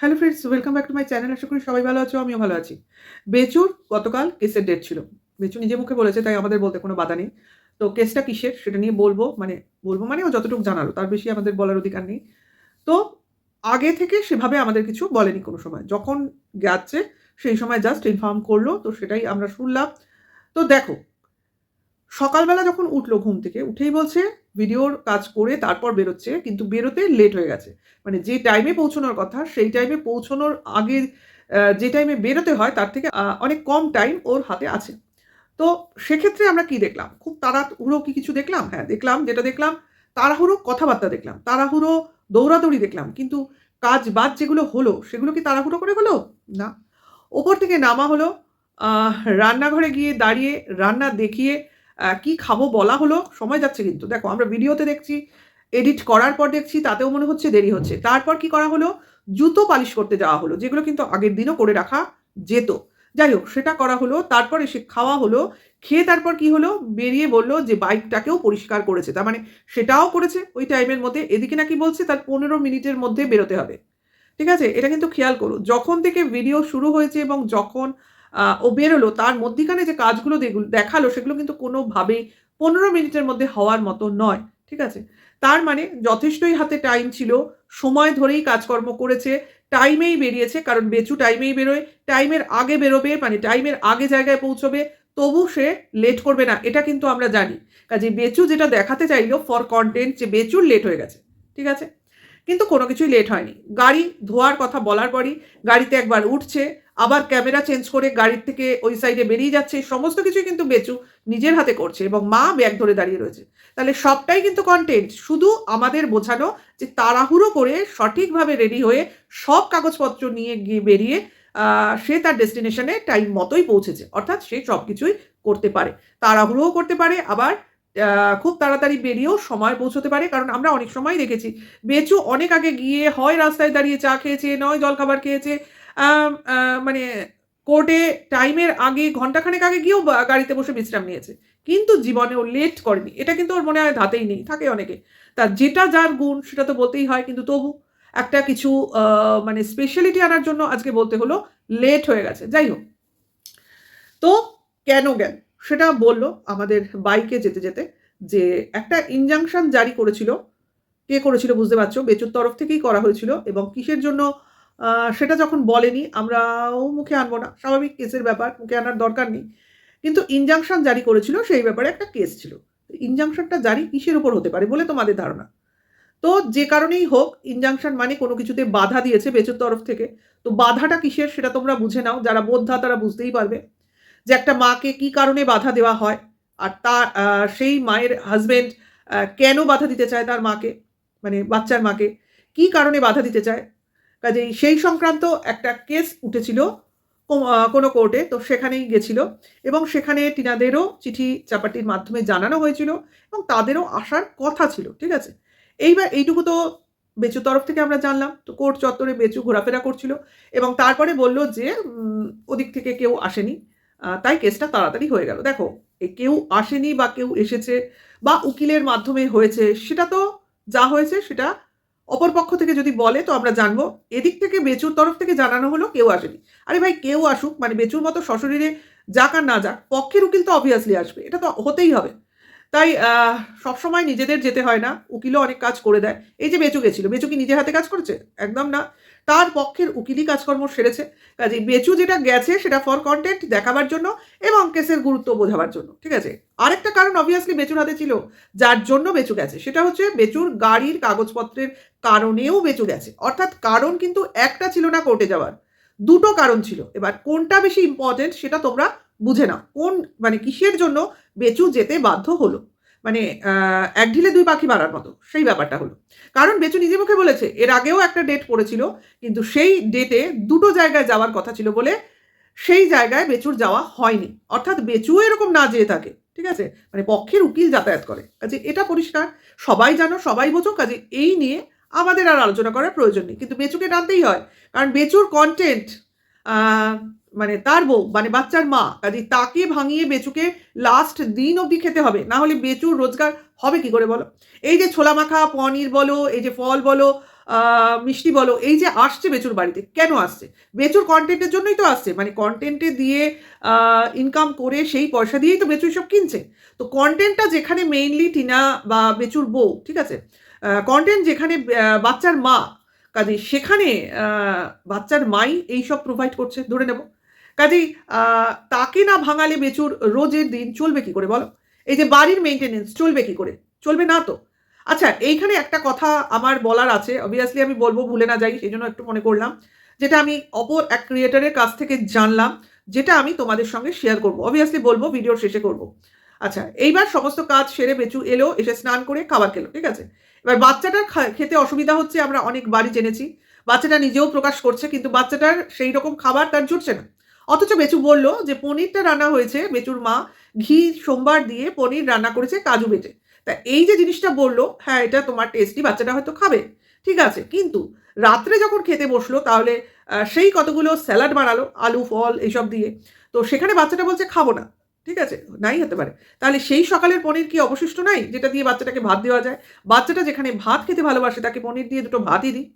Hello friends welcome back to my channel আশা করি সবাই ভালো আছো, আমিও ভালো আছি। বেচুর গতকাল কেসের ডেট ছিল। বেচু নিজে মুখে বলেছে, তাই আমাদের বলতে কোনো বাধা নেই। তো কেসটা কিসের সেটা নিয়ে বলব মানে বলব মানে ও যতটুকু জানালো, তার বেশি আমাদের বলার অধিকার নেই। তো আগে থেকে সেভাবে আমাদের কিছু বলেনি কোনো সময়। যখন যাচ্ছে সেই সময় জাস্ট ইনফর্ম করল, তো সেটাই আমরা শুনলাম। তো দেখো, সকালবেলা যখন উঠল ঘুম থেকে, উঠেই বলছে ভিডিওর কাজ করে তারপর বেরোচ্ছে, কিন্তু বেরোতে লেট হয়ে গেছে। মানে যে টাইমে পৌঁছানোর কথা, সেই টাইমে পৌঁছানোর আগে যে টাইমে বেরোতে হয়, তার থেকে অনেক কম টাইম ওর হাতে আছে। তো সেক্ষেত্রে আমরা কি দেখলাম? খুব তাড়াহুড়ো কি কিছু দেখলাম? হ্যাঁ দেখলাম, যেটা দেখলাম, তাড়াহুড়ো কথাবার্তা দেখলাম, তাড়াহুড়ো দৌড়াদৌড়ি দেখলাম, কিন্তু কাজ বাদ যেগুলো হলো, সেগুলো কি তাড়াহুড়ো করে হলো? না। ওপর থেকে নামা হলো রান্নাঘরে গিয়ে দাঁড়িয়ে, রান্না দেখিয়ে কি খাব বলা হলো? সময় যাচ্ছে কিন্তু। দেখো, আমরা ভিডিওতে দেখছি এডিট করার পর দেখছি, তাতেও মনে হচ্ছে দেরি হচ্ছে। তারপর কি করা হলো? জুতো পালিশ করতে যাওয়া হলো, যেগুলো কিন্তু আগের দিনও করে রাখা যেত। যাই হোক, সেটা করা হলো, তারপর এসে খাওয়া হলো, খেয়ে তারপর কি হলো? বেরিয়ে বলল যে বাইকটাকেও পরিষ্কার করেছে। তার মানে সেটাও করেছে ওই টাইমের মধ্যে। এদিকে নাকি বলছে, তার পনেরো মিনিটের মধ্যে বেরোতে হবে। ঠিক আছে? এটা কিন্তু খেয়াল করো। যখন থেকে ভিডিও শুরু হয়েছে এবং যখন ও বেরোলো, তার মধ্যিখানে যে কাজগুলো দেখাল, সেগুলো কিন্তু কোনোভাবেই পনেরো মিনিটের মধ্যে হওয়ার মতো নয়, ঠিক আছে? তার মানে যথেষ্টই হাতে টাইম ছিল, সময় ধরেই কাজকর্ম করেছে টাইমেই বেরিয়েছে, কারণ বেচু টাইমেই বেরোয় টাইমের আগে বেরোবে মানে টাইমের আগে জায়গায় পৌঁছবে, তবু সে লেট করবে না, এটা কিন্তু আমরা জানি। কাজে বেচু যেটা দেখাতে চাইলো ফর কন্টেন্ট যে বেচুর লেট হয়ে গেছে, ঠিক আছে? কিন্তু কোনো কিছুই লেট হয়নি। গাড়ি ধোয়ার কথা বলার পরই গাড়িতে একবার উঠছে, আবার ক্যামেরা চেঞ্জ করে গাড়ির থেকে ওই সাইডে বেরিয়ে যাচ্ছে সমস্ত কিছুই কিন্তু বেচু নিজের হাতে করছে এবং মা ব্যাগ ধরে দাঁড়িয়ে রয়েছে। তাহলে সবটাই কিন্তু কন্টেন্ট শুধু আমাদের বোঝানো যে তাড়াহুড়ো করে সঠিকভাবে রেডি হয়ে সব কাগজপত্র নিয়ে গিয়ে বেরিয়ে সে তার ডেস্টিনেশনে টাইম মতোই পৌঁছেছে। অর্থাৎ সে সব কিছুই করতে পারে। তাড়াহুড়োও করতে পারে, আবার খুব তাড়াতাড়ি বেরিয়েও সময় পৌঁছতে পারে, কারণ আমরা অনেক সময় দেখেছি। বেচু অনেক আগে গিয়ে হয় রাস্তায় দাঁড়িয়ে চা খেয়েছে, নয় জলখাবার খেয়েছে। মানে কোর্টে টাইমের আগে ঘন্টাখানেক আগে গিয়েও গাড়িতে বসে বিশ্রাম নিয়েছে। কিন্তু জীবনে ও লেট করেনি। এটা কিন্তু ওর মনে হয় ধাতেই নেই, থাকে অনেকে। তার যেটা যার গুণ, সেটা তো বলতেই হয়, কিন্তু তবু একটা কিছু মানে স্পেশালিটি আনার জন্য আজকে বলতে হলো লেট হয়ে গেছে। যাই হোক। তো কেন গেল? সেটা বলল আমাদের বাইকে যেতে যেতে যে একটা ইনজাংশন জারি করেছিল। কে করেছিল বুঝতে পারছ? বেচুর তরফ থেকেই করা হয়েছিল এবং কিসের জন্য? সেটা যখন বলেনি, আমরাও মুখে আনব না। স্বাভাবিক কেসের ব্যাপার, মুখে আনার দরকার নেই। কিন্তু ইনজাংশন জারি করেছিল, সেই ব্যাপারে একটা কেস ছিল। ইনজাংশনটা জারি কিসের উপর হতে পারে বলে তোমাদের ধারণা? তো যে কারণেই হোক ইনজাংশন মানে কোনো কিছুতে বাধা দিয়েছে বেচুর তরফ থেকে। তো বাধাটা কিসের সেটা তোমরা বুঝে নাও। যারা বোদ্ধা, তারা বুঝতেই পারবে। যে একটা মাকে কি কারণে বাধা দেওয়া হয়? আর তার সেই মায়ের হাজবেন্ড কেন বাধা দিতে চায় তার মাকে? মানে বাচ্চার মাকে কি কারণে বাধা দিতে চায়? কাজেই সেই সংক্রান্ত একটা কেস উঠেছিল কোনো কোর্টে তো সেখানেই গেছিল এবং সেখানে টিনাদেরও চিঠি চাপাটির মাধ্যমে জানানো হয়েছিল এবং তাদেরও আসার কথা ছিল, ঠিক আছে? এইবার এইটুকু তো বেচু তরফ থেকে আমরা জানলাম, তো কোর্ট চত্বরে বেচু ঘোরাফেরা করছিল এবং তারপরে বলল যে ওদিক থেকে কেউ আসেনি। তাই কেসটা তাড়াতাড়ি হয়ে গেল। দেখো কেউ আসেনি বা কেউ এসেছে বা উকিলের মাধ্যমে হয়েছে, সেটা তো যা হয়েছে সেটা অপর পক্ষ থেকে যদি বলে, তো আমরা জানব। এদিক থেকে বেচুর তরফ থেকে জানানো হলো কেউ আসেনি। আরে ভাই, কেউ আসুক মানে বেচুর মতো সশরীরে যাক আর না যাক, পক্ষের উকিল তো অবভিয়াসলি আসবে, এটা তো হতেই হবে। তাই সবসময় নিজেদের যেতে হয় না, উকিলও অনেক কাজ করে দেয়। এই যে বেচু গেছিল, বেচু কি নিজের হাতে কাজ করেছে? একদম না। তার পক্ষের উকিলি কাজকর্ম সেরেছে। কাজে বেচু যেটা গেছে সেটা ফর কন্টেন্ট দেখাবার জন্য এবং কেসের গুরুত্ব বোঝাবার জন্য, ঠিক আছে? আরেকটা কারণ অবভিয়াসলি বেচুর হাতে ছিল, যার জন্য বেচু গেছে। সেটা হচ্ছে বেচুর গাড়ির কাগজপত্রের কারণেও বেচু গেছে। অর্থাৎ কারণ কিন্তু একটা ছিল না কোর্টে যাওয়ার। দুটো কারণ ছিল। এবার কোনটা বেশি ইম্পর্টেন্ট সেটা তোমরা বুঝে নাও। কোন মানে কিসের জন্য বেচু যেতে বাধ্য হলো? মানে এক ঢিলে দুই পাখি মারার মতো। সেই ব্যাপারটা হলো। কারণ বেচু নিজে মুখে বলেছে, এর আগেও একটা ডেট পড়েছিল, কিন্তু সেই ডেটে দুটো জায়গায় যাওয়ার কথা ছিল বলে সেই জায়গায় বেচুর যাওয়া হয়নি। অর্থাৎ বেচুও এরকম না যেয়ে থাকে, ঠিক আছে? মানে পক্ষের উকিল যাতায়াত করে। কাজে এটা পরিষ্কার। সবাই জানো, সবাই বোঝো, কাজে এই নিয়ে আমাদের আর আলোচনা করার প্রয়োজন নেই। কিন্তু বেচুকে টানতেই হয়। কারণ বেচুর কন্টেন্ট মানে তার বউ মানে বাচ্চার মা কাজে তাকে ভাঙিয়ে বেচুকে লাস্ট দিন অবধি খেতে হবে। না হলে বেচুর রোজগার হবে কি করে বলো? এই যে ছোলা মাখা, পনির বলো, এই যে ফল বলো মিষ্টি বলো, এই যে আসছে বেচুর বাড়িতে, কেন আসছে? বেচুর কন্টেন্টের জন্যই তো আসছে মানে কন্টেন্টে দিয়ে ইনকাম করে সেই পয়সা দিয়েই তো বেচু সব কিনছে। তো কন্টেন্টটা যেখানে মেইনলি টিনা বা বেচুর বউ, ঠিক আছে? কন্টেন্ট যেখানে বাচ্চার মা কাজে সেখানে বাচ্চার মাই এইসব প্রোভাইড করছে। ধরে নেব। কাজেই তাকে না ভাঙালে বেচুর রোজের দিন চলবে কি করে বলো? এই যে বাড়ির মেনটেনেন্স চলবে কি করে? চলবে না তো? আচ্ছা এইখানে একটা কথা আমার বলার আছে। অবভিয়াসলি আমি বলব, ভুলে না যাই, সেই জন্য একটু মনে করলাম। যেটা আমি অপর এক ক্রিয়েটারের কাছ থেকে জানলাম, যেটা আমি তোমাদের সঙ্গে শেয়ার করব। অবভিয়াসলি বলব ভিডিওর শেষে করব। আচ্ছা এইবার সমস্ত কাজ সেরে বেচু এলো, এসে স্নান করে খাবার খেলো, ঠিক আছে? এবার বাচ্চাটার খেতে অসুবিধা হচ্ছে, আমরা অনেক বাড়ি জেনেছি। বাচ্চাটা নিজেও প্রকাশ করছে, কিন্তু বাচ্চাটার সেই রকম খাবার তার জুটছে না। অথচ বেচু বলল যে পনিরটা রান্না হয়েছে বেচুর মা ঘি, সোমবার দিয়ে পনির রান্না করেছে কাজু বেটে তা এই যে জিনিসটা বলল হ্যাঁ এটা তোমার টেস্টি বাচ্চাটা হয়তো খাবে। ঠিক আছে, কিন্তু রাত্রে যখন খেতে বসল, তাহলে সেই কতগুলো স্যালাড বানালো, আলু, ফল এইসব দিয়ে। তো সেখানে বাচ্চাটা বলছে, খাব না। ঠিক আছে, নাই হতে পারে। তাহলে সেই সকালের পনির কি অবশিষ্ট নাই, যেটা দিয়ে বাচ্চাটাকে ভাত দেওয়া যায়? বাচ্চাটা যেখানে ভাত খেতে ভালোবাসে, তাকে পনির দিয়ে দুটো ভাতই দিই।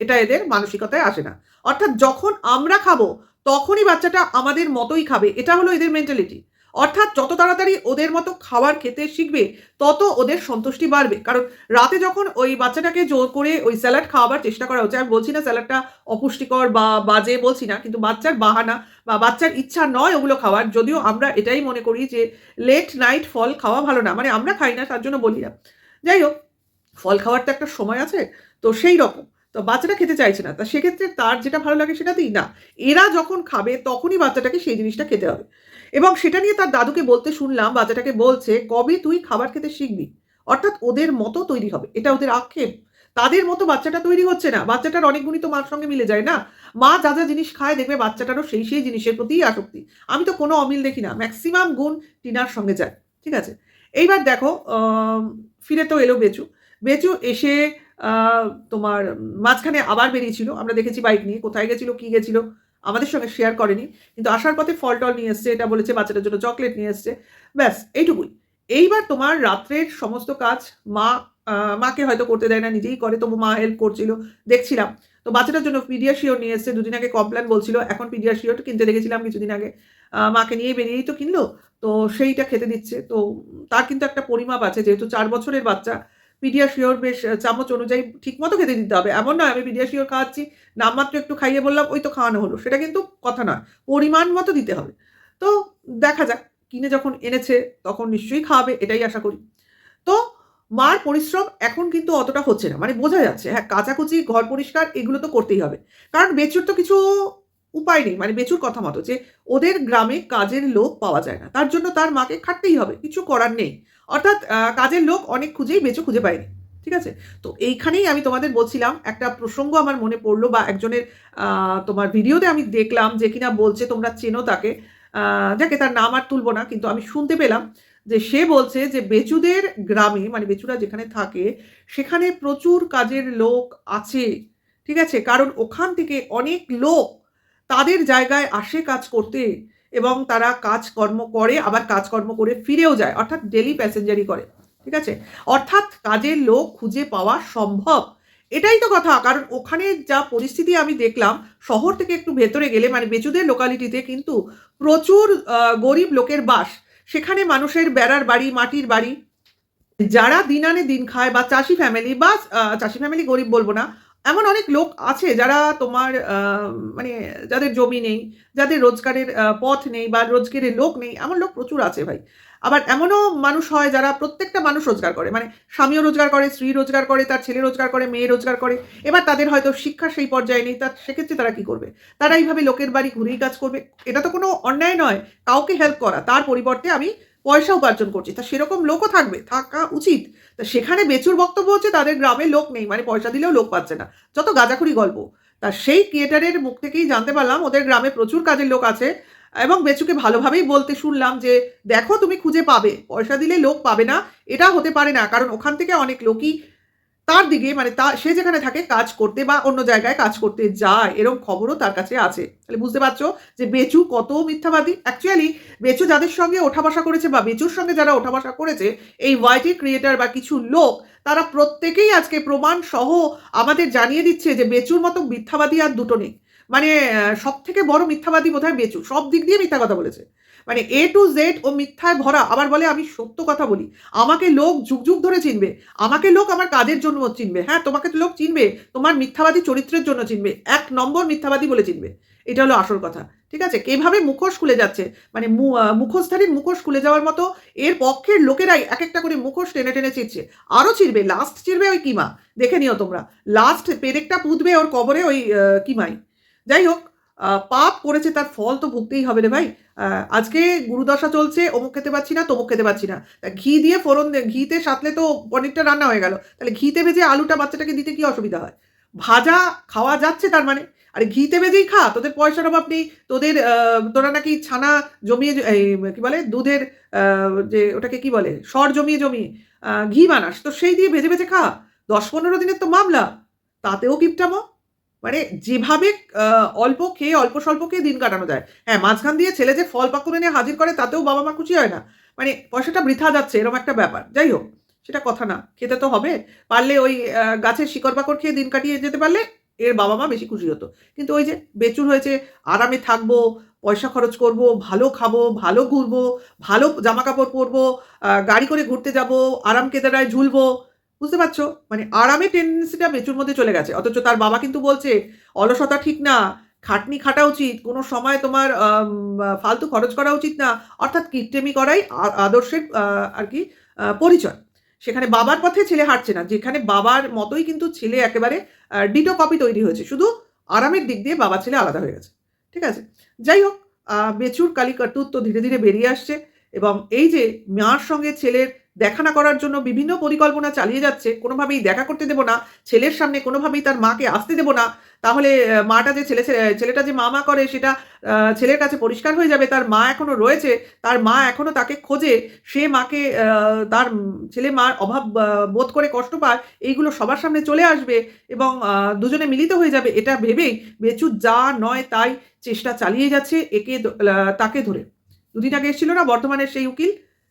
এটা এদের মানসিকতায় আসে না। অর্থাৎ যখন আমরা খাব তখনই বাচ্চাটা আমাদের মতোই খাবে। এটা হলো এদের মেন্টালিটি অর্থাৎ যত তাড়াতাড়ি ওদের মতো খাবার খেতে শিখবে, তত ওদের সন্তুষ্টি বাড়বে। কারণ রাতে যখন ওই বাচ্চাটাকে জোর করে ওই স্যালাড খাওয়াবার চেষ্টা করা হচ্ছে, আমি বলছি না স্যালাডটা অপুষ্টিকর বা বাজে বলছি না, কিন্তু বাচ্চার বাহানা বা বাচ্চার ইচ্ছা নয় ওগুলো খাওয়ার, যদিও আমরা এটাই মনে করি যে লেট নাইট ফল খাওয়া ভালো না। মানে আমরা খাই না, তার জন্য বলি না। যাই হোক, ফল খাওয়ার তো একটা সময় আছে, তো সেই রকম। তো বাচ্চাটা খেতে চাইছে না। তা সেক্ষেত্রে তার যেটা ভালো লাগে সেটা না। এরা যখন খাবে তখনই বাচ্চাটাকে সেই জিনিসটা খেতে হবে। এবং সেটা নিয়ে তার দাদুকে বলতে শুনলাম, বাচ্চাটাকে বলছে, কবে তুই খাবার খেতে শিখবি? অর্থাৎ ওদের মতো তৈরি হবে। এটা ওদের আক্ষেপ। তাদের মতো বাচ্চাটা তৈরি হচ্ছে না। বাচ্চাটার অনেক গুণই তো মার সঙ্গে মিলে যায় না? মা যা যা জিনিস খায় দেখবে বাচ্চাটারও সেই সেই জিনিসের প্রতিই আসক্তি। আমি তো কোনো অমিল দেখি না। ম্যাক্সিমাম গুণ টিনার সঙ্গে যায়। ঠিক আছে? এইবার দেখো ফিরে তো এলো বেচু। বেচু এসে তোমার মাঝখানে আবার বেরিয়েছিল। আমরা দেখেছি বাইক নিয়ে, কোথায় গেছিল, কি গেছিল, আমাদের সঙ্গে শেয়ার করেনি। কিন্তু আসার পথে ফল টল নিয়ে এসছে, এটা বলেছে বাচ্চাটার জন্য চকলেট নিয়ে এসছে। ব্যাস, এইটুকুই। এইবার তোমার রাত্রের সমস্ত কাজ মা মাকে হয়তো করতে দেয় না, নিজেই করে, তবু মা হেল্প করছিল। দেখছিলাম। তো বাচ্চাটার জন্য পিডিয়াশিওর নিয়ে এসছে, দুদিন আগে কমপ্ল্যান বলছিল, এখন পিডিয়াশিওর কিনতে দেখেছিলাম কিছুদিন আগে। মাকে নিয়ে বেরিয়েই তো কিনলো, তো সেইটা খেতে দিচ্ছে। তো তার কিন্তু একটা পরিমাপ আছে, যেহেতু চার বছরের বাচ্চা পিডিয়াশিওর বেশ চামচ অনুযায়ী ঠিক মতো খেতে দিতে হবে। এমন নয়, আমি পিডিয়াশিওর খাওয়াচ্ছি নামমাত্র একটু খাইয়ে বললাম, ওই তো খাওয়ানো হলো। সেটা কিন্তু কথা নয়, পরিমাণ মতো দিতে হবে। তো দেখা যাক, কিনে যখন এনেছে, তখন নিশ্চয়ই খাওয়াবে এটাই আশা করি। তো মার পরিশ্রম এখন কিন্তু অতটা হচ্ছে না। মানে বোঝা যাচ্ছে হ্যাঁ কাচাকুচি, ঘর পরিষ্কার, এগুলো তো করতেই হবে। কারণ বেচুর তো কিছু উপায় নেই মানে বেচুর কথা মতো যে ওদের গ্রামে কাজের লোক পাওয়া যায় না। তার জন্য তার মাকে খাটতেই হবে, কিছু করার নেই। অর্থাৎ কাজের লোক অনেক খুঁজেই বেচু খুঁজে পায়নি, ঠিক আছে? তো এইখানেই আমি তোমাদের বলছিলাম, একটা প্রসঙ্গ আমার মনে পড়ল বা একজনের তোমার ভিডিওতে আমি দেখলাম যে কিনা বলছে, তোমরা চেনো তাকে। যাকে তার নাম আর তুলবো না, কিন্তু আমি শুনতে পেলাম যে সে বলছে যে বেচুদের গ্রামে মানে বেচুরা যেখানে থাকে, সেখানে প্রচুর কাজের লোক আছে, ঠিক আছে? কারণ ওখান থেকে অনেক লোক তাদের জায়গায় আসে কাজ করতে এবং তারা কাজকর্ম করে, আবার কাজকর্ম করে ফিরেও যায়, অর্থাৎ ডেলি প্যাসেঞ্জারি করে, ঠিক আছে? অর্থাৎ কাজের লোক খুঁজে পাওয়া সম্ভব। এটাই তো কথা, কারণ ওখানে যা পরিস্থিতি আমি দেখলাম, শহর থেকে একটু ভেতরে গেলে মানে বেচুদের লোকালিটিতে কিন্তু প্রচুর গরিব লোকের বাস। সেখানে মানুষের বেড়ার বাড়ি, মাটির বাড়ি। যারা দিন আনে দিন খায়, বা চাষি ফ্যামিলি বা চাষি ফ্যামিলি গরিব বলব না এমন অনেক লোক আছে যারা তোমার মানে যাদের জমি নেই, যাদের রোজগারের পথ নেই বা রোজগারের লোক নেই, এমন লোক প্রচুর আছে ভাই। আবার এমনও মানুষ হয় যারা প্রত্যেকটা মানুষ রোজগার করে মানে স্বামীও রোজগার করে, স্ত্রী রোজগার করে, তার ছেলে রোজগার করে, মেয়ে রোজগার করে। এবার তাদের হয়তো শিক্ষা সেই পর্যায়ে নেই তার সেক্ষেত্রে তারা কি করবে? তারা এইভাবে লোকের বাড়ি ঘুরেই কাজ করবে। এটা তো কোনো অন্যায় নয়, কাউকে হেল্প করা, তার পরিবর্তে আমি পয়সা উপার্জন করছে। তা সেরকম লোকও থাকবে, থাকা উচিত। তা সেখানে বেচুর বক্তব্য হচ্ছে তাদের গ্রামে লোক নেই মানে পয়সা দিলেও লোক পাচ্ছে না। যত গাজাখুরি গল্প। তা সেই থিয়েটারের মুখ থেকেই জানতে পারলাম, ওদের গ্রামে প্রচুর কাজের লোক আছে এবং বেচুকে ভালোভাবেই বলতে শুনলাম যে, দেখো তুমি খুঁজে পাবে। পয়সা দিলে লোক পাবে না, এটা হতে পারে না। কারণ ওখান থেকে অনেক লোকই তার দিকে মানে তা, সে যেখানে থাকে, কাজ করতে বা অন্য জায়গায় কাজ করতে যায় এরকম খবরও তার কাছে আছে। তাহলে বুঝতে পারছ যে বেচু কত মিথ্যাবাদী? অ্যাকচুয়ালি বেচু যাদের সঙ্গে ওঠা বসা করেছে বা বেচুর সঙ্গে যারা ওঠা বসা করেছে, এই ওয়াইটি ক্রিয়েটার বা কিছু লোক, তারা প্রত্যেকেই আজকে প্রমাণ সহ আমাদের জানিয়ে দিচ্ছে যে বেচুর মতো মিথ্যাবাদী আর দুটো নেই। মানে সব থেকে বড় মিথ্যাবাদী বোধ হয় বেচু। সব দিক দিয়ে মিথ্যা কথা বলেছে। মানে এ টু জেড ও মিথ্যায় ভরা। আবার বলে, আমি সত্য কথা বলি। আমাকে লোক যুগ যুগ ধরে চিনবে। আমাকে লোক আমার কাজের জন্য চিনবে। হ্যাঁ তোমাকে তো লোক চিনবে। তোমার মিথ্যাবাদী চরিত্রের জন্য চিনবে। এক নম্বর মিথ্যাবাদী বলে চিনবে। এটা হলো আসল কথা। ঠিক আছে? কেভাবে মুখোশ খুলে যাচ্ছে? মানে মুখোশধারীর মুখোশ খুলে যাওয়ার মতো এর পক্ষের লোকেরাই এক একটা করে মুখোশ টেনে টেনে চিরছে আরও চিরবে লাস্ট চিরবে ওই কিমা। দেখে নিও তোমরা। লাস্ট পেরেকটা পুঁতবে ওর কবরে ওই কিমাই। যাই হোক পাপ করেছে, তার ফল তো ভুগতেই হবে রে ভাই। আজকে গুরুদশা চলছে, অমুক খেতে পাচ্ছি না, তমুক খেতে পাচ্ছি না। তা ঘি দিয়ে ফোড়ন ঘিতে সাতলে তো পনিরটা রান্না হয়ে গেল। তাহলে ঘিতে ভেজে আলুটা বাচ্চাটাকে দিতে কি অসুবিধা হয়? ভাজা খাওয়া যাচ্ছে তার মানে? আরে ঘিতে ভেজেই খা, তোদের পয়সার অভাব নেই। তোদের তোরা নাকি ছানা জমিয়ে কি বলে, দুধের যে ওটাকে কি বলে, সর জমিয়ে জমিয়ে ঘি বানাস। তো সেই দিয়ে ভেজে ভেজে খা। দশ পনেরো দিনের তো মামলা। তাতেও কিপটামো। মানে যেভাবে অল্প খেয়ে, অল্প স্বল্প খেয়ে দিন কাটানো যায়। হ্যাঁ মাঝখান দিয়ে ছেলে যে ফল পাকুড়ে নিয়ে হাজির করে, তাতেও বাবা মা খুশি হয় না। মানে পয়সাটা বৃথা যাচ্ছে, এরকম একটা ব্যাপার। যাই হোক, সেটা কথা না। খেতে তো হবে। পারলে ওই গাছের শিকড় বাকড় খেয়ে দিন কাটিয়ে যেতে পারলে এর বাবা মা বেশি খুশি হতো। কিন্তু ওই যে বেচুর হয়েছে, আরামে থাকব, পয়সা খরচ করব, ভালো খাব, ভালো ঘুরবো, ভালো জামা কাপড় পরবো গাড়ি করে ঘুরতে যাব, আরাম কেদারায় ঝুলবো বুঝতে পারছ? মানে আরামে টেন্ডেন্সিটা বেচুর মধ্যে চলে গেছে। অথচ তার বাবা কিন্তু বলছে, অলসতা ঠিক না, খাটনি খাটা উচিত, কোনো সময় তোমার ফালতু খরচ করা উচিত না। অর্থাৎ কিটটেমি করাই আদর্শের আর কি পরিচয়। সেখানে বাবার পথে ছেলে হাঁটছে না, যেখানে বাবার মতোই কিন্তু ছেলে একেবারে ডিটো কপি তৈরি হয়েছে। শুধু আরামের দিক দিয়ে বাবা ছেলে আলাদা হয়ে গেছে। ঠিক আছে? যাই হোক বেচুর কর্তৃত্ব ধীরে ধীরে বেরিয়ে আসছে এবং এই যে মার সঙ্গে ছেলের দেখা না করার জন্য বিভিন্ন পরিকল্পনা চালিয়ে যাচ্ছে। কোনোভাবেই দেখা করতে দেবো না। ছেলের সামনে কোনোভাবেই তার মাকে আসতে দেবো না। তাহলে মাটা যে ছেলে ছেলেটা যে মা মা করে সেটা ছেলের কাছে পরিষ্কার হয়ে যাবে। তার মা এখনও রয়েছে। তার মা এখনও তাকে খোঁজে। সে মাকে তার ছেলে মার অভাব বোধ করে কষ্ট পায়, এইগুলো সবার সামনে চলে আসবে এবং দুজনে মিলিত হয়ে যাবে। এটা ভেবেই বেচু যা নয় তাই চেষ্টা চালিয়ে যাচ্ছে একে তাকে ধরে। দুদিন আগে এসেছিল না বর্ধমানের সেই উকিল?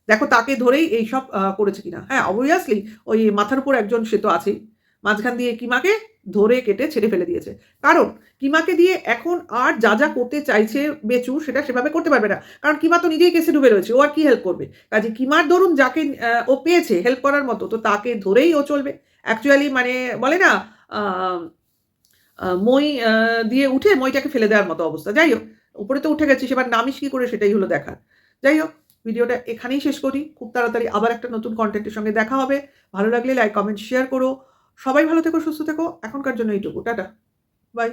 দেখো তাকে ধরেই এইসব করেছে কিনা। হ্যাঁ অবভিয়াসলি ওই মাথার উপর একজন সে তো আছেই। মাঝখান দিয়ে কিমাকে ধরে কেটে ছেড়ে ফেলে দিয়েছে। কারণ কিমাকে দিয়ে এখন আর যা যা করতে চাইছে বেচু, সেটা সেভাবে করতে পারবে না। কারণ কিমা তো নিজেই কেসে ডুবে রয়েছে, ও আর কি হেল্প করবে? কাজে কিমার ধরুন যাকে ও পেয়েছে হেল্প করার মতো, তো তাকে ধরেই ও চলবে। অ্যাকচুয়ালি মানে বলে না মই দিয়ে উঠে মইটাকে ফেলে দেওয়ার মতো অবস্থা। যাই হোক, উপরে তো উঠে গেছিস, এবার নামিস কি করে সেটাই হলো দেখার। যাই হোক ভিডিওটা এখানেই শেষ করি। খুব তাড়াতাড়ি আবার একটা নতুন কন্টেন্টের সঙ্গে দেখা হবে। ভালো লাগলে লাইক কমেন্ট শেয়ার করো। সবাই ভালো থেকো, সুস্থ থেকো। এখনকার জন্য এইটুকু। টাটা। বাই